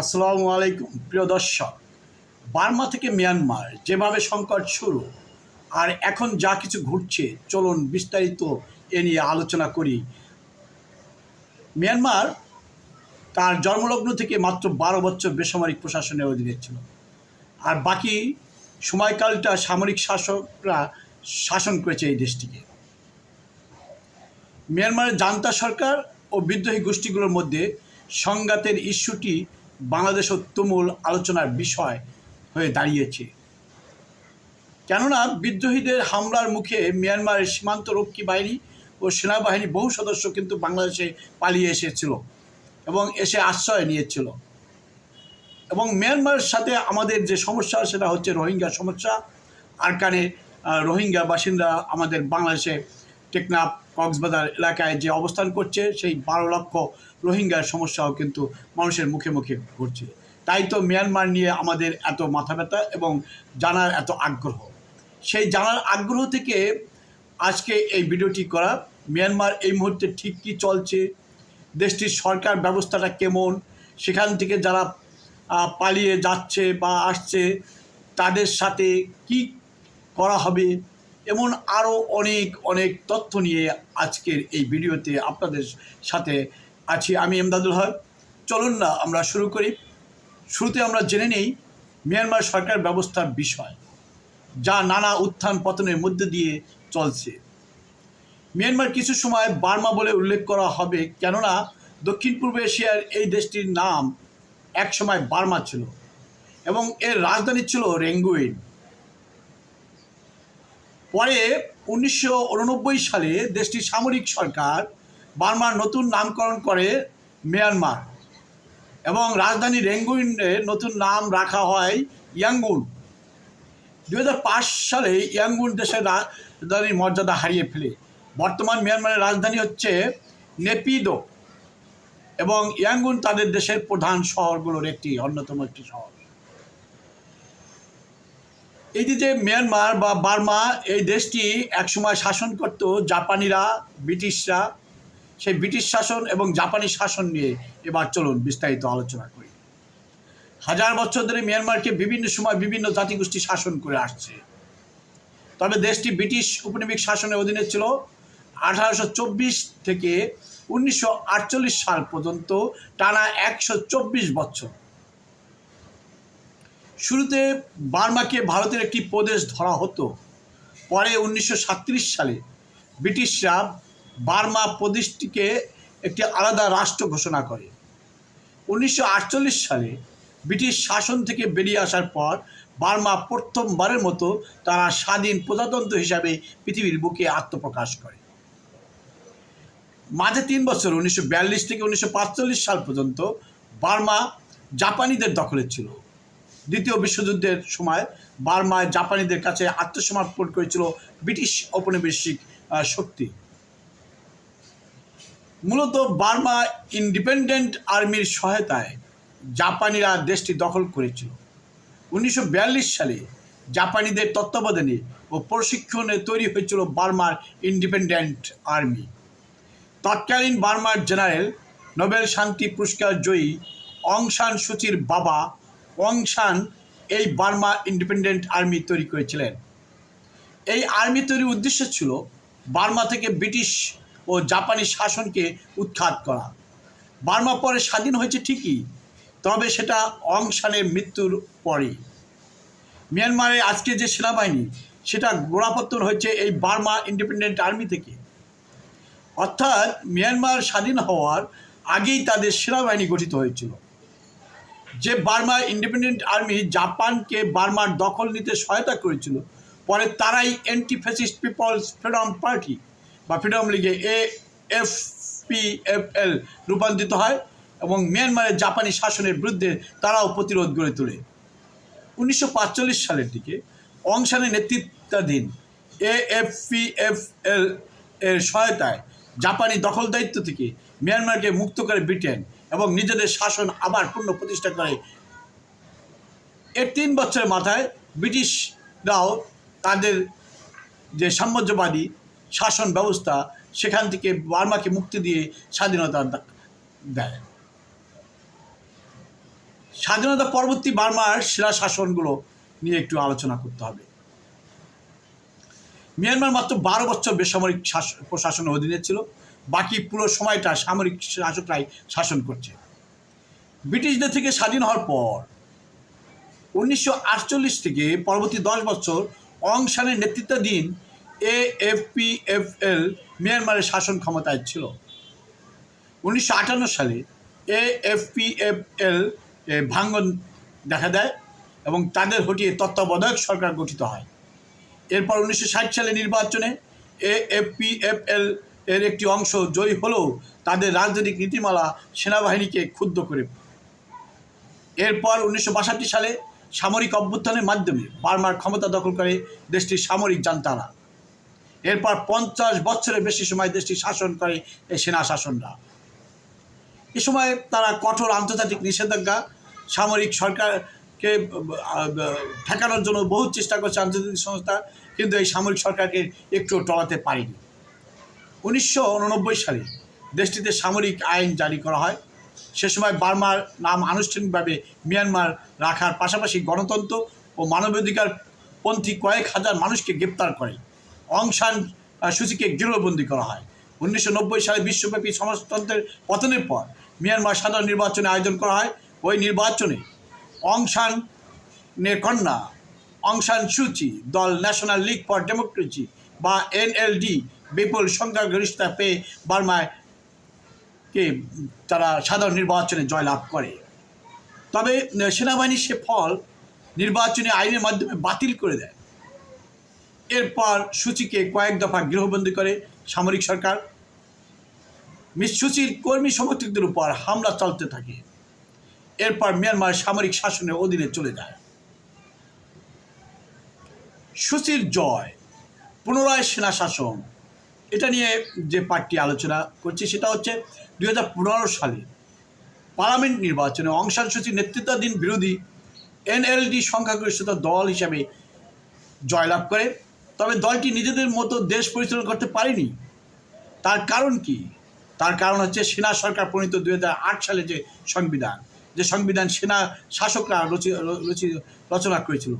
আসসালামু আলাইকুম, প্রিয় দর্শক। বার্মা থেকে মিয়ানমার, যেভাবে সংকট শুরু, আর এখন যা কিছু ঘটছে, চলুন বিস্তারিত এ নিয়ে আলোচনা করি। মিয়ানমার তার জন্মলগ্ন থেকে মাত্র বারো বছর বেসামরিক প্রশাসনের অধীনে ছিল। আর বাকি সময়কালটা সামরিক শাসকরা শাসন করেছে এই দেশটিকে। মিয়ানমারের জান্তা সরকার ও বিদ্রোহী গোষ্ঠীগুলোর মধ্যে সংঘাতের ইস্যুটি বাংলাদেশের তুমুল আলোচনার বিষয় হয়ে দাঁড়িয়েছে। কেননা বিদ্রোহীদের হামলার মুখে মিয়ানমারের সীমান্ত রক্ষী বাহিনী ও সেনাবাহিনী বহু সদস্য কিন্তু বাংলাদেশে পালিয়ে এসেছিল এবং এসে আশ্রয় নিয়েছিল। এবং মিয়ানমারের সাথে আমাদের যে সমস্যা সেটা হচ্ছে রোহিঙ্গা সমস্যা। আরকানে আহ, রোহিঙ্গা বাসিন্দা আমাদের বাংলাদেশে টেকনাফ কক্সবাজার এলাকায় যে অবস্থান করছে সেই বারো লক্ষ রোহিঙ্গার সমস্যাও কিন্তু মানুষের মুখে মুখে ঘটছে তাই তো মিয়ানমার নিয়ে আমাদের এত মাথা ব্যথা এবং জানার এত আগ্রহ। সেই জানার আগ্রহ থেকে আজকে এই ভিডিওটি করা, মিয়ানমার এই মুহূর্তে ঠিক কী চলছে, দেশটির সরকার ব্যবস্থাটা কেমন, সেখান থেকে যারা পালিয়ে যাচ্ছে বা আসছে, তাদের সাথে কি করা হবে, এমন আরও অনেক অনেক তথ্য নিয়ে আজকের এই ভিডিওতে আপনাদের সাথে আছি আমি এমদাদুল হক। চলুন না, আমরা শুরু করি। শুরুতে আমরা জেনে নেই মিয়ানমার সরকার ব্যবস্থার বিষয়, যা নানা উত্থান পতনের মধ্যে দিয়ে চলছে। মিয়ানমার কিছু সময় বার্মা বলে উল্লেখ করা হবে, কেননা দক্ষিণ পূর্ব এশিয়ার এই দেশটির নাম একসময় বার্মা ছিল এবং এর রাজধানী ছিল রেঙ্গুইন। পরে উনিশশো উননব্বই সালে দেশটির সামরিক সরকার বার্মার নতুন নামকরণ করে মিয়ানমার। এবং রাজধানী রেঙ্গুইনে নতুন নাম রাখা হয় ইয়াঙ্গুন। দুহাজার পাঁচ সালে ইয়াঙ্গুন দেশের রাজধানীর মর্যাদা হারিয়ে ফেলে। বর্তমান মিয়ানমারের রাজধানী হচ্ছে নেপিদো। এবং ইয়াঙ্গুন তাদের দেশের প্রধান শহরগুলোর একটি, অন্যতম একটি শহর। এই যে মিয়ানমার বা বার্মা, এই দেশটি একসময় শাসন করত জাপানিরা, ব্রিটিশরা। সেই ব্রিটিশ শাসন এবং জাপানি শাসন নিয়ে এবার চলুন বিস্তারিত আলোচনা করি। হাজার বছর ধরে মিয়ানমারকে বিভিন্ন সময় বিভিন্ন জাতিগোষ্ঠী শাসন করে আসছে। তবে দেশটি ব্রিটিশ উপনিবেশ শাসনের অধীনে ছিল আঠারোশো চব্বিশ থেকে উনিশশো আটচল্লিশ সাল পর্যন্ত টানা একশো চব্বিশ বছর। শুরুতে বার্মাকে ভারতের একটি প্রদেশ ধরা হতো। পরে উনিশশো সালে ব্রিটিশরা বার্মা প্রদেশটিকে একটি আলাদা রাষ্ট্র ঘোষণা করে। উনিশশো আটচল্লিশ সালে ব্রিটিশ শাসন থেকে বেরিয়ে আসার পর বার্মা প্রথমবারের মতো তারা স্বাধীন প্রজাতন্ত্র হিসাবে পৃথিবীর বুকে আত্মপ্রকাশ করে। মাঝে তিন বছর, উনিশশো বিয়াল্লিশ থেকে উনিশশো সাল পর্যন্ত বার্মা জাপানিদের দখলে ছিল। দ্বিতীয় বিশ্বযুদ্ধের সময় বার্মায় জাপানিদের কাছে আত্মসমর্পণ করেছিল ব্রিটিশ ঔপনিবেশিক শক্তি। মূলত বার্মা ইন্ডিপেন্ডেন্ট আর্মির সহায়তায় জাপানিরা দেশটি দখল করেছিল। উনিশশো বিয়াল্লিশ সালে জাপানিদের তত্ত্বাবধানে ও প্রশিক্ষণে তৈরি হয়েছিল বার্মার ইন্ডিপেন্ডেন্ট আর্মি। তৎকালীন বার্মার জেনারেল নোবেল শান্তি পুরস্কার জয়ী অং সান সুচির বাবা অং সান এই বার্মা ইন্ডিপেন্ডেন্ট আর্মি তৈরি করেছিলেন। এই আর্মি তৈরির উদ্দেশ্য ছিল বার্মা থেকে ব্রিটিশ ও জাপানি শাসনকে উৎখাত করা। বার্মা পরে স্বাধীন হয়েছে ঠিকই, তবে সেটা অং সানের মৃত্যুর পরে মিয়ানমারে আজকে যে সেনাবাহিনী, সেটা গোড়াপত্তন হয়েছে এই বার্মা ইন্ডিপেন্ডেন্ট আর্মি থেকে। অর্থাৎ মিয়ানমার স্বাধীন হওয়ার আগেই তাদের সেনাবাহিনী গঠিত হয়েছিল। যে বার্মা ইন্ডিপেন্ডেন্ট আর্মি জাপানকে বার্মার দখল নিতে সহায়তা করেছিল, পরে তারাই anti fascist people's freedom party বা ফ্রিডম লিগে A F P F L রূপান্তরিত হয় এবং মিয়ানমারের জাপানি শাসনের বিরুদ্ধে তারাও প্রতিরোধ গড়ে তোলে। উনিশশো সালের দিকে অংশানের নেতৃত্বাধীন A F P F L এর সহায়তায় জাপানি দখল দায়িত্ব থেকে মিয়ানমারকে মুক্ত করে ব্রিটেন এবং নিজেদের শাসন আবার পূর্ণ প্রতিষ্ঠা করে। এর তিন বছরের মাথায় ব্রিটিশরাও তাদের যে সাম্রাজ্যবাদী শাসন ব্যবস্থা সেখান থেকে বার্মাকে মুক্তি দিয়ে স্বাধীনতা দেয়। স্বাধীনতা পরবর্তী বার্মার সেরা শাসনগুলো নিয়ে একটু আলোচনা করতে হবে। মিয়ানমার মাত্র বারো বছর বেসামরিক শাস- প্রশাসনের অধীনে ছিল। বাকি পুরো সময়টা সামরিক শাসকরাই শাসন করছে। ব্রিটিশদের থেকে স্বাধীন হওয়ার পর উনিশশো আটচল্লিশ থেকে পরবর্তী দশ বছর অং সানের নেতৃত্বাধীন A F P F L মিয়ানমারের শাসন ক্ষমতায় ছিল। উনিশশো আটান্ন সালে A F P F L ভাঙ্গন দেখা দেয় এবং তাদের হটিয়ে তত্ত্বাবধায়ক সরকার গঠিত হয়। এরপর উনিশশো ষাট সালে নির্বাচনে A F P F L এর একটি অংশ জয়ী হলেও তাদের রাজনৈতিক নীতিমালা সেনাবাহিনীকে ক্ষুব্ধ করে। এরপর উনিশশো বাষট্টি সালে সামরিক অভ্যুত্থানের মাধ্যমে বার্মার ক্ষমতা দখল করে দেশটির সামরিক জান্তারা। এরপর পঞ্চাশ বছরের বেশি সময় দেশটি শাসন করে এই সেনা শাসনরা। এ সময় তারা কঠোর আন্তর্জাতিক নিষেধাজ্ঞা, সামরিক সরকারকে ঠেকানোর জন্য বহু চেষ্টা করছে আন্তর্জাতিক সংস্থা, কিন্তু এই সামরিক সরকারকে একটু টলাতে পারেনি। উনিশশো উননব্বই সালে দেশটিতে সামরিক আইন জারি করা হয়। সে সময় বার্মার নাম আনুষ্ঠানিকভাবে মিয়ানমার রাখার পাশাপাশি গণতন্ত্র ও মানবাধিকার পন্থী কয়েক হাজার মানুষকে গ্রেপ্তার করে। অং সান আহ, সূচিকে গৃহবন্দী করা হয়। উনিশশো নব্বই সালে বিশ্বব্যাপী সমাজতন্ত্রের পতনের পর মিয়ানমার সাধারণ নির্বাচনে আয়োজন করা হয়। ওই নির্বাচনে অং সানের কন্যা অং সান সুচি দল ন্যাশনাল লীগ ফর ডেমোক্রেসি বা এনএলডি বিপুল সংখ্যাগরিষ্ঠতা পেয়ে বার্মায় কে তারা সাধারণ নির্বাচনে জয়লাভ করে। তবে সেনাবাহিনী সে ফল নির্বাচনী আইনের মাধ্যমে বাতিল করে দেয়। এরপর সূচিকে কয়েক দফা গৃহবন্দী করে সামরিক সরকার। মিস সূচির কর্মী সমর্থকদের উপর হামলা চলতে থাকে। এরপর মিয়ানমার সামরিক শাসনের অধীনে চলে যায়। সূচির জয়, পুনরায় সেনা শাসন, এটা নিয়ে যে পার্টি আলোচনা করছে সেটা হচ্ছে দুই হাজার পনেরো সালে পার্লামেন্ট নির্বাচনে অং সান সূচির নেতৃত্বাধীন বিরোধী এনএলডি সংখ্যাগরিষ্ঠতা দল হিসাবে জয়লাভ করে। তবে দলটি নিজেদের মতো দেশ পরিচালনা করতে পারেনি। তার কারণ কি? তার কারণ হচ্ছে সেনা সরকার প্রণীত দুই হাজার আট সালে যে সংবিধান যে সংবিধান সেনা শাসকরা রচি- রচি- রচনা করেছিল।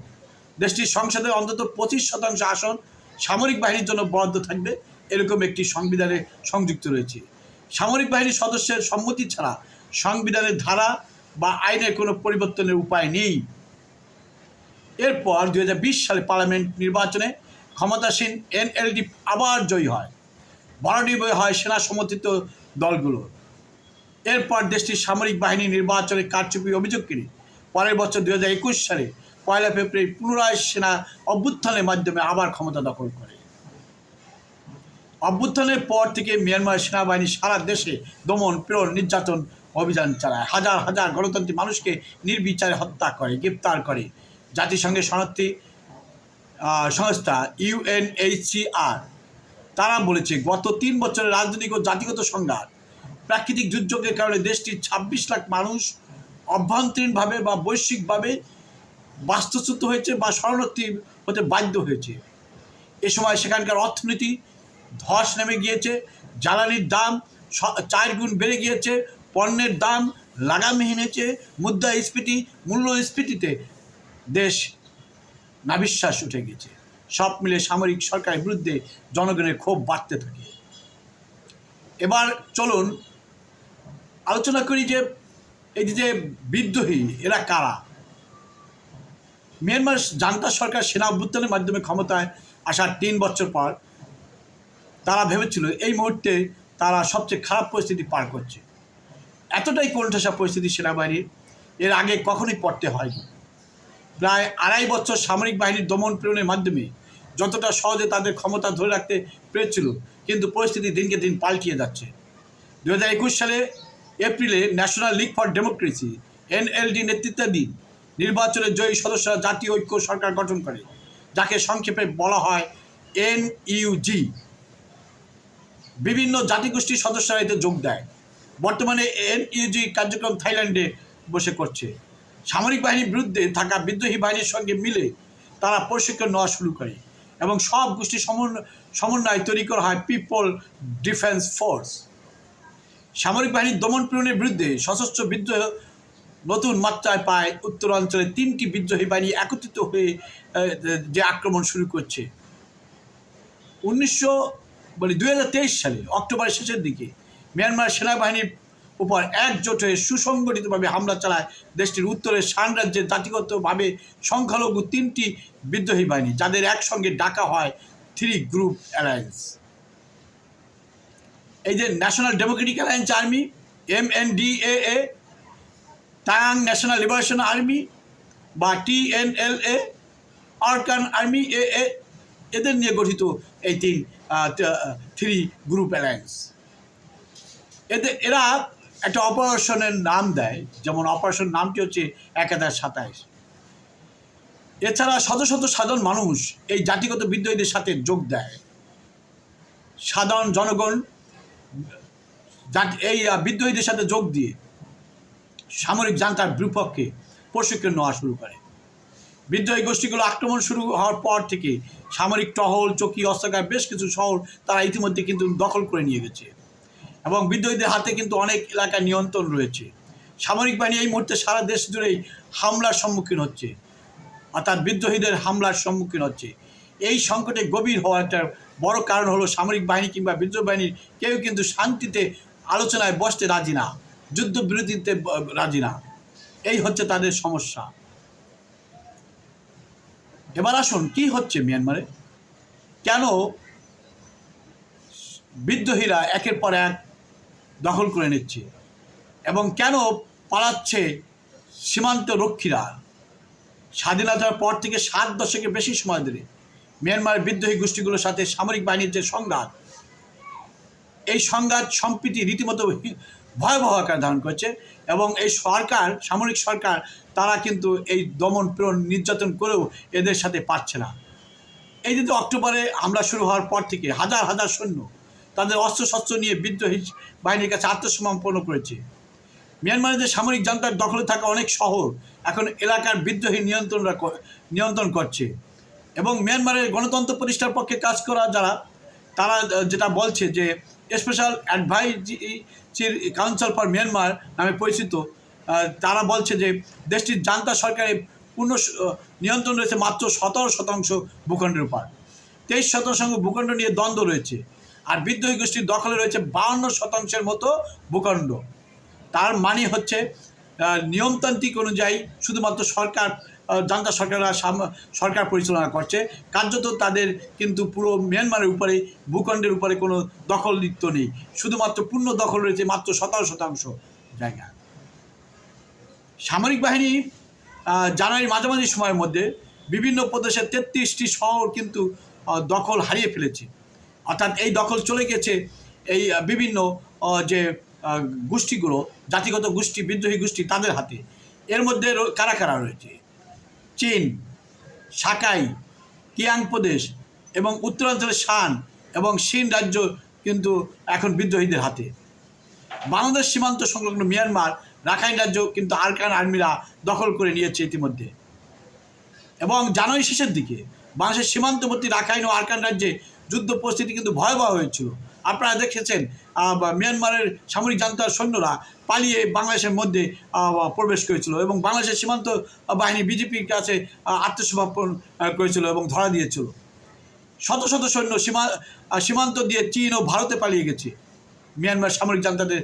দেশটির সংসদে অন্তত পঁচিশ শতাংশ আসন সামরিক বাহিনীর জন্য বরাদ্দ থাকবে, এরকম একটি সংবিধানে সংযুক্ত রয়েছে। সামরিক বাহিনীর সদস্যের সম্মতি ছাড়া সংবিধানের ধারা বা আইনের কোনো পরিবর্তনের উপায় নেই। এরপর দু হাজার বিশ সালে পার্লামেন্ট নির্বাচনে ক্ষমতাসীন এনএলডি আবার জয়ী হয়। বারোটি বই হয় সেনা সমর্থিত দলগুলোর। এরপর দেশটির সামরিক বাহিনী নির্বাচনে কারচুপি অভিযোগ করে পরের বছর দু হাজার একুশ সালে পয়লা ফেব্রুয়ারি পুনরায় সেনা অভ্যুত্থানের মাধ্যমে আবার ক্ষমতা দখল করে। অভ্যুত্থানের পর থেকে মিয়ানমার সেনাবাহিনী সারা দেশে দমন, প্রেরণ, নির্যাতন অভিযান চালায়। হাজার হাজার গণতান্ত্রিক মানুষকে নির্বিচারে হত্যা করে, গ্রেপ্তার করে। জাতিসংঘের শরণার্থী সংস্থা ইউএনএইচসিআর। তারা বলেছে, গত তিন বছরের রাজনৈতিক ও জাতিগত সংঘাত, প্রাকৃতিক দুর্যোগের কারণে দেশটির ছাব্বিশ লাখ মানুষ অভ্যন্তরীণভাবে বা বৈশ্বিকভাবে বাস্তুচ্যুত হয়েছে বা শরণার্থী হতে বাধ্য হয়েছে। এ সময় সেখানকার অর্থনীতি ধস নেমে গিয়েছে, জ্বালানির দাম চার গুণ বেড়ে গিয়েছে, পণ্যের দাম লাগামহীন হয়েছে মুদ্রাস্ফীতি মূল্যস্ফীতিতে দেশ নাবিশ্বাস উঠে গেছে। সব মিলে সামরিক সরকারের বিরুদ্ধে জনগণের ক্ষোভ বাড়তে থাকে। এবার চলুন আলোচনা করি যে এই যে বিদ্রোহী এরা কারা? মিয়ানমার জান্তা সরকার সেনা অভ্যুত্থানের মাধ্যমে ক্ষমতায় আসার তিন বছর পর তারা ভেবেছিল এই মুহূর্তে তারা সবচেয়ে খারাপ পরিস্থিতি পার করছে। এতটাই কোণঠাসা পরিস্থিতি সেনাবাহিনীর, এর আগে কখনোই পড়তে হয়নি। প্রায় আড়াই বছর সামরিক বাহিনীর দমন প্রেরণের মাধ্যমে যতটা সহজে তাদের ক্ষমতা ধরে রাখতে পেরেছিল, কিন্তু পরিস্থিতি দিনকে দিন পাল্টিয়ে যাচ্ছে। দু হাজার একুশ সালে এপ্রিলে National League for Democracy, NLD নেতৃত্বাধীন নির্বাচনের জয়ী সদস্যরা জাতীয় ঐক্য সরকার গঠন করে, যাকে সংক্ষেপে বলা হয় এনইউজি। বিভিন্ন জাতিগোষ্ঠীর সদস্যরা এতে যোগ দেয়। বর্তমানে এনইউজি কার্যক্রম থাইল্যান্ডে বসে করছে। সামরিক বাহিনীর বিরুদ্ধে থাকা বিদ্রোহী বাহিনীর সঙ্গে মিলে তারা প্রশিক্ষণ নেওয়া শুরু করে এবং সব গোষ্ঠী সমন্বয় তৈরি করা হয় পিপল ডিফেন্স ফোর্স। সামরিক বাহিনীর দমন পীড়নের বিরুদ্ধে সশস্ত্র বিদ্রোহ নতুন মাত্রায় পায় উত্তরাঞ্চলে তিনটি বিদ্রোহী বাহিনী একত্রিত হয়ে যে আক্রমণ শুরু করছে। উনিশশো মানে দুই হাজার তেইশ সালে, অক্টোবরের শেষের দিকে, মিয়ানমার সেনাবাহিনীর উপর একজোট হয়ে সুসংগঠিতভাবে হামলা চালায় দেশটির উত্তরে শান রাজ্যের জাতিগতভাবে সংখ্যালঘু তিনটি বিদ্রোহী বাহিনী, যাদের একসঙ্গে ডাকা হয় থ্রি গ্রুপ অ্যালায়েন্স। এই যে National Democratic Alliance Army, M N D A A Ta'ang National Liberation Army বা T N L A, Arakan Army, A A, এদের নিয়ে গঠিত এই তিন থ্রি গ্রুপ অ্যালায়েন্স। এদের, এরা একটা অপারেশনের নাম দেয়। যেমন অপারেশন নামটি হচ্ছে এক হাজার সাতাইশ। এছাড়া শত শত সাধারণ মানুষ এই জাতিগত বিদ্রোহীদের সাথে যোগ দেয়। সাধারণ জনগণ এই বিদ্রোহীদের সাথে যোগ দিয়ে সামরিক জান্তার বিপক্ষে প্রশিক্ষণ নেওয়া শুরু করে। বিদ্রোহী গোষ্ঠীগুলো আক্রমণ শুরু হওয়ার পর থেকে সামরিক টহল, চকি অস্ত্রাগার বেশ কিছু শহর তারা ইতিমধ্যে কিন্তু দখল করে নিয়ে গেছে। এবং বিদ্রোহীদের হাতে কিন্তু অনেক এলাকা নিয়ন্ত্রণ রয়েছে। সামরিক বাহিনী এই মুহূর্তে সারা দেশ জুড়েই হামলার সম্মুখীন হচ্ছে অর্থাৎ বিদ্রোহীদের হামলার সম্মুখীন হচ্ছে। এই সংকটে গভীর হওয়ার একটা বড় কারণ হলো সামরিক বাহিনী কিংবা বিদ্রোহ বাহিনীর কেউ কিন্তু শান্তিতে আলোচনায় বসতে রাজি না, যুদ্ধবিরতিতে রাজি না। এই হচ্ছে তাদের সমস্যা। এবার আসুন, কি হচ্ছে মিয়ানমারে? কেন বিদ্রোহীরা একের পর এক দখল করে নিচ্ছে এবং কেন পালাচ্ছে সীমান্ত রক্ষীরা? স্বাধীনতার পর থেকে সাত দশকের বেশি সময় ধরে মিয়ানমারের বিদ্রোহী গোষ্ঠীগুলোর সাথে সামরিক বাহিনীর যে সংঘাত, এই সংঘাত সম্প্রীতি রীতিমতো ভয়াবহ আকার ধারণ করছে এবং এই সরকার, সামরিক সরকার, তারা কিন্তু এই দমন প্রেরণ নির্যাতন করেও এদের সাথে পারছে না। এই যে অক্টোবরে হামলা শুরু হওয়ার পর থেকে হাজার হাজার সৈন্য তাদের অস্ত্রশস্ত্র নিয়ে বিদ্রোহী বাহিনীর কাছে আত্মসমর্পণ করেছে। মিয়ানমারের সামরিক জান্তার দখলে থাকা অনেক শহর এখন এলাকার বিদ্রোহী নিয়ন্ত্রণরা নিয়ন্ত্রণ করছে এবং মিয়ানমারের গণতন্ত্র প্রতিষ্ঠার পক্ষে কাজ করা যারা, তারা যেটা বলছে যে special advisory council for Myanmar নামে পরিচিত তারা বলছে যে দেশটির জান্তা সরকারের পূর্ণ নিয়ন্ত্রণ রয়েছে মাত্র সতেরো শতাংশ ভূখণ্ডের উপর। তেইশ শতাংশ ভূখণ্ড নিয়ে দ্বন্দ্ব রয়েছে। আর বিদ্রোহী গোষ্ঠীর দখলে রয়েছে বাউন্ন শতাংশের মতো ভূখণ্ড। তার মানে হচ্ছে নিয়মতান্ত্রিক অনুযায়ী শুধুমাত্র সরকার জান্তা সরকাররা সরকার পরিচালনা করছে। কার্যত তাদের কিন্তু পুরো মিয়ানমারের উপরে, ভূখণ্ডের উপরে কোনো দখলদিত্ব নেই। শুধুমাত্র পূর্ণ দখল রয়েছে মাত্র সতেরো শতাংশ জায়গা সামরিক বাহিনী জানুয়ারির মাঝামাঝি সময়ের মধ্যে বিভিন্ন প্রদেশের তেত্রিশটি শহর কিন্তু দখল হারিয়ে ফেলেছে। অর্থাৎ এই দখল চলে গেছে এই বিভিন্ন যে গোষ্ঠীগুলো, জাতিগত গোষ্ঠী, বিদ্রোহী গোষ্ঠী তাদের হাতে। এর মধ্যে কারা কারা রয়েছে? চীন, সাকাই, কিয়াং প্রদেশ এবং উত্তরাঞ্চলের শান এবং সিন রাজ্য কিন্তু এখন বিদ্রোহীদের হাতে। বাংলাদেশ সীমান্ত সংলগ্ন মিয়ানমার, রাখাইন রাজ্য কিন্তু আরকান আর্মিরা দখল করে নিয়েছে ইতিমধ্যে। এবং জানুয়ারি শেষের দিকে বাংলাদেশের সীমান্তবর্তী রাখাইন ও আরকান রাজ্যে যুদ্ধ পরিস্থিতি কিন্তু ভয়াবহ হয়েছিল। আপনারা দেখেছেন মিয়ানমারের সামরিক জান্তার সৈন্যরা পালিয়ে বাংলাদেশের মধ্যে প্রবেশ করেছিল এবং বাংলাদেশের সীমান্ত বাহিনী বিজেপির কাছে আত্মসমর্পণ করেছিল এবং ধরা দিয়েছিল। শত শত সৈন্য সীমা সীমান্ত দিয়ে চীন ও ভারতে পালিয়ে গেছে, মিয়ানমার সামরিক জান্তাদের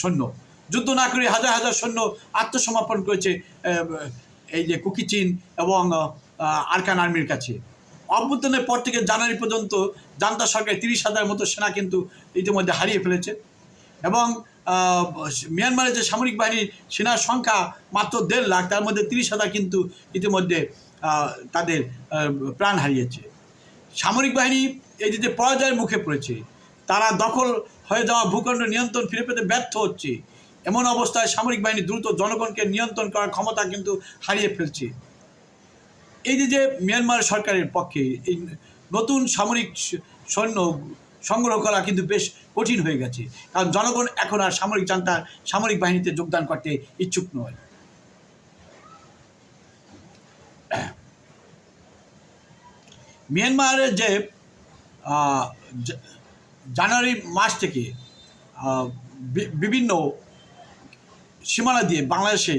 সৈন্য। যুদ্ধ না করে হাজার হাজার সৈন্য আত্মসমর্পণ করেছে এই যে কুকি চীন এবং আরকান আর্মির কাছে। অভ্যুত্থানের পর থেকে জানুয়ারি পর্যন্ত জান্তা সরকার তিরিশ হাজার মতো সেনা কিন্তু ইতিমধ্যে হারিয়ে ফেলেছে। এবং মিয়ানমারের যে সামরিক বাহিনীর সেনার সংখ্যা মাত্র দেড় লাখ, তার মধ্যে তিরিশ হাজার কিন্তু ইতিমধ্যে তাদের প্রাণ হারিয়েছে। সামরিক বাহিনী এই যে পরাজয়ের মুখে পড়েছে, তারা দখল হয়ে যাওয়া ভূখণ্ড নিয়ন্ত্রণ ফিরে পেতে ব্যর্থ হচ্ছে। এমন অবস্থায় সামরিক বাহিনী দ্রুত জনগণকে নিয়ন্ত্রণ করার ক্ষমতা কিন্তু হারিয়ে ফেলছে। এই যে যে মিয়ানমার সরকারের পক্ষে এই নতুন সামরিক সৈন্য সংগ্রহ করা কিন্তু বেশ কঠিন হয়ে গেছে। কারণ জনগণ এখন আর সামরিক জান্তার, সামরিক বাহিনীতে যোগদান করতে ইচ্ছুক নয়। মিয়ানমারের যে জানুয়ারি মাস থেকে বিভিন্ন সীমানা দিয়ে বাংলাদেশে,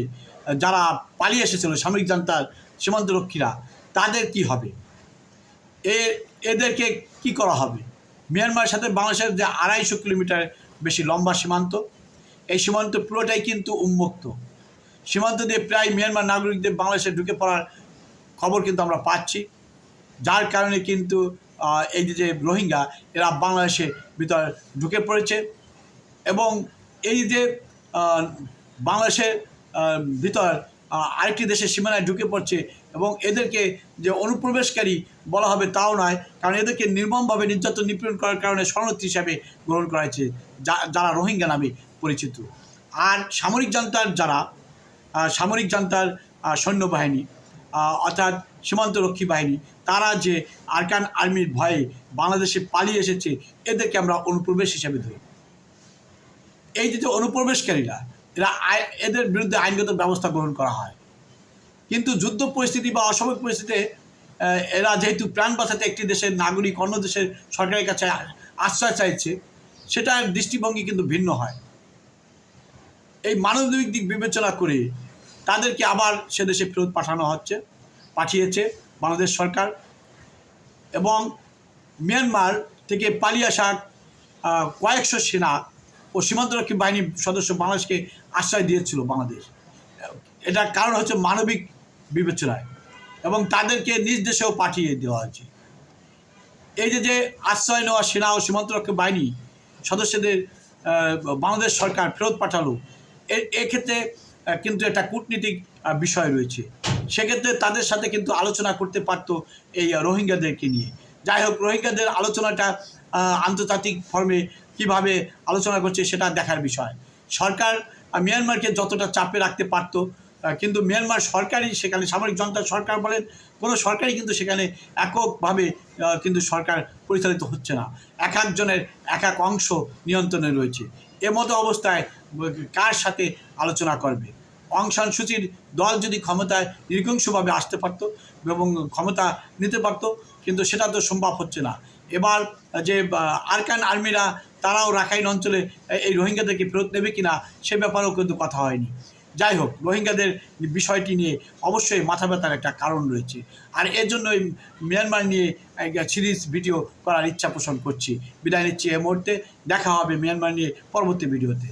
যারা পালিয়ে এসেছিল, সামরিক জান্তার সীমান্তরক্ষীরা, তাদের কি হবে? এ, এদেরকে কি করা হবে? মিয়ানমারের সাথে বাংলাদেশের যে আড়াইশো কিলোমিটার বেশি লম্বা সীমান্ত, এই সীমান্ত পুরোটাই কিন্তু উন্মুক্ত। সীমান্ত দিয়ে প্রায় মিয়ানমার নাগরিকদের বাংলাদেশে ঢুকে পড়ার খবর কিন্তু আমরা পাচ্ছি। যার কারণে কিন্তু এই যে রোহিঙ্গা, এরা বাংলাদেশের ভিতর ঢুকে পড়েছে এবং এই যে বাংলাদেশের ভিতর আরেকটি দেশের সীমানায় ঢুকে পড়ছে এবং এদেরকে যে অনুপ্রবেশকারী বলা হবে তাও নয়, কারণ এদেরকে নির্মমভাবে নির্যাতন নিপীড়ন করার কারণে শরণার্থী হিসাবে গ্রহণ করা হয়েছে যারা রোহিঙ্গা নামে পরিচিত। আর সামরিক জান্তার যারা সামরিক জান্তার সৈন্যবাহিনী অর্থাৎ সীমান্তরক্ষী বাহিনী, তারা যে আরকান আর্মির ভয়ে বাংলাদেশে পালিয়ে এসেছে, এদেরকে আমরা অনুপ্রবেশ হিসাবে ধরি। এই যে অনুপ্রবেশকারীরা এরা এদের বিরুদ্ধে আইনগত ব্যবস্থা গ্রহণ করা হয়। কিন্তু যুদ্ধ পরিস্থিতি বা অস্বাভাবিক পরিস্থিতিতে এরা যেহেতু প্রাণ বাঁচাতে একটি দেশের নাগরিক অন্য দেশের সরকারের কাছে আশ্রয় চাইছে, সেটার দৃষ্টিভঙ্গি কিন্তু ভিন্ন হয়। এই মানবিক দিক বিবেচনা করে তাদেরকে আবার সে দেশে ফেরত পাঠানো হচ্ছে, পাঠিয়েছে বাংলাদেশ সরকার এবং মিয়ানমার থেকে পালিয়ে আসা কয়েকশো সেনা ও সীমান্তরক্ষী বাহিনীর সদস্য বাংলাদেশকে আশ্রয় দিয়েছিল বাংলাদেশ। এটার কারণ হচ্ছে মানবিক বিবেচনায় এবং তাদেরকে নিজ দেশেও পাঠিয়ে দেওয়া হয়েছে। এই যে যে আশ্রয় নেওয়া সেনা ও সীমান্তরক্ষী বাহিনী সদস্যদের বাংলাদেশ সরকার ফেরত পাঠালো এক্ষেত্রে কিন্তু একটা কূটনীতিক বিষয় রয়েছে। সেক্ষেত্রে তাদের সাথে কিন্তু আলোচনা করতে পারতো এই রোহিঙ্গাদেরকে নিয়ে। যাই হোক, রোহিঙ্গাদের আলোচনাটা আন্তর্জাতিক ফর্মে কীভাবে আলোচনা করছে সেটা দেখার বিষয়। সরকার মিয়ানমারকে যতটা চাপে রাখতে পারতো কিন্তু মিয়ানমার সরকারই সেখানে, সামরিক জনতা সরকার বলেন, কোনো সরকারই কিন্তু সেখানে এককভাবে কিন্তু সরকার পরিচালিত হচ্ছে না। এক একজনের এক এক অংশ নিয়ন্ত্রণে রয়েছে। এমতো অবস্থায়, কার সাথে আলোচনা করবে? অং সান সুচির দল যদি ক্ষমতায় নৃশংসভাবে আসতে পারতো এবং ক্ষমতা নিতে পারতো, কিন্তু সেটা তো সম্ভব হচ্ছে না। এবার যে আরকান আর্মিরা তারাও রাখাইন অঞ্চলে এই রোহিঙ্গাদেরকে ফেরত নেবে কিনা সে ব্যাপারেও কিন্তু কথা হয়নি। যাই হোক, রোহিঙ্গাদের বিষয়টি নিয়ে অবশ্যই মাথা ব্যথার একটা কারণ রয়েছে। আর এর জন্যই মিয়ানমার নিয়ে সিরিজ ভিডিও করার ইচ্ছা পোষণ করছি। বিদায় নিচ্ছি এ মুহূর্তে। দেখা হবে মিয়ানমার নিয়ে পরবর্তী ভিডিওতে।